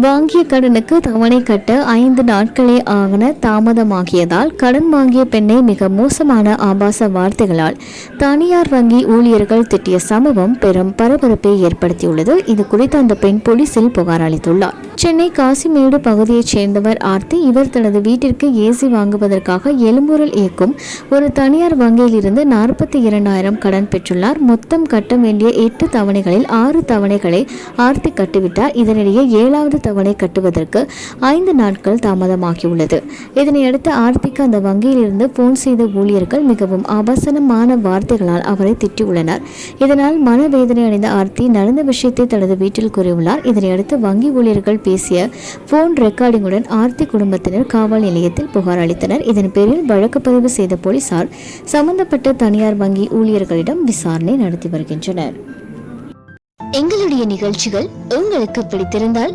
வாங்கிய கடனுக்கு தவணை கட்ட ஐந்து நாட்களே ஆகன தாமதமாகியதால் கடன் வாங்கிய பெண்ணை மிக மோசமான ஆபாச வார்த்தைகளால் தனியார் வங்கி ஊழியர்கள் திட்டிய சம்பவம் பெரும் பரபரப்பை ஏற்படுத்தியுள்ளது. இது குறித்து அந்த பெண் போலீசில் புகார் அளித்துள்ளார். சென்னை காசிமேடு பகுதியைச் சேர்ந்தவர் ஆர்த்தி இவர் தனது வீட்டிற்கு ஏசி வாங்குவதற்காக எழும்பூரில் இயக்கும் ஒரு தனியார் வங்கியில் இருந்து நாற்பத்தி இரண்டாயிரம் கடன் பெற்றுள்ளார். மொத்தம் கட்ட வேண்டிய எட்டு தவணைகளில் ஆறு தவணைகளை ஆர்த்தி கட்டிவிட்டார். இதனிடையே ஏழாவது தவணை கட்டுவதற்கு ஐந்து நாட்கள் தாமதமாகியுள்ளது. இதனையடுத்து ஆர்த்திக்கு அந்த வங்கியிலிருந்து போன் செய்த ஊழியர்கள் மிகவும் ஆபாசனமான வார்த்தைகளால் அவரை திட்டியுள்ளனர். இதனால் மனவேதனை அடைந்த ஆர்த்தி நடந்த விஷயத்தை தனது வீட்டில் கூறியுள்ளார். இதனையடுத்து வங்கி ஊழியர்கள் பேசிய போன் ரெக்கார்டிங்குடன் ஆர்த்தி குடும்பத்தினர் காவல் நிலையத்தில் புகார் அளித்தனர். இதன் பேரில் வழக்கு பதிவு செய்த போலீசார் சம்பந்தப்பட்ட தனியார் வங்கி ஊழியர்களிடம் விசாரணை நடத்தி வருகின்றனர். எங்களுடைய நிகழ்ச்சிகள் உங்களுக்கு பிடித்திருந்தால்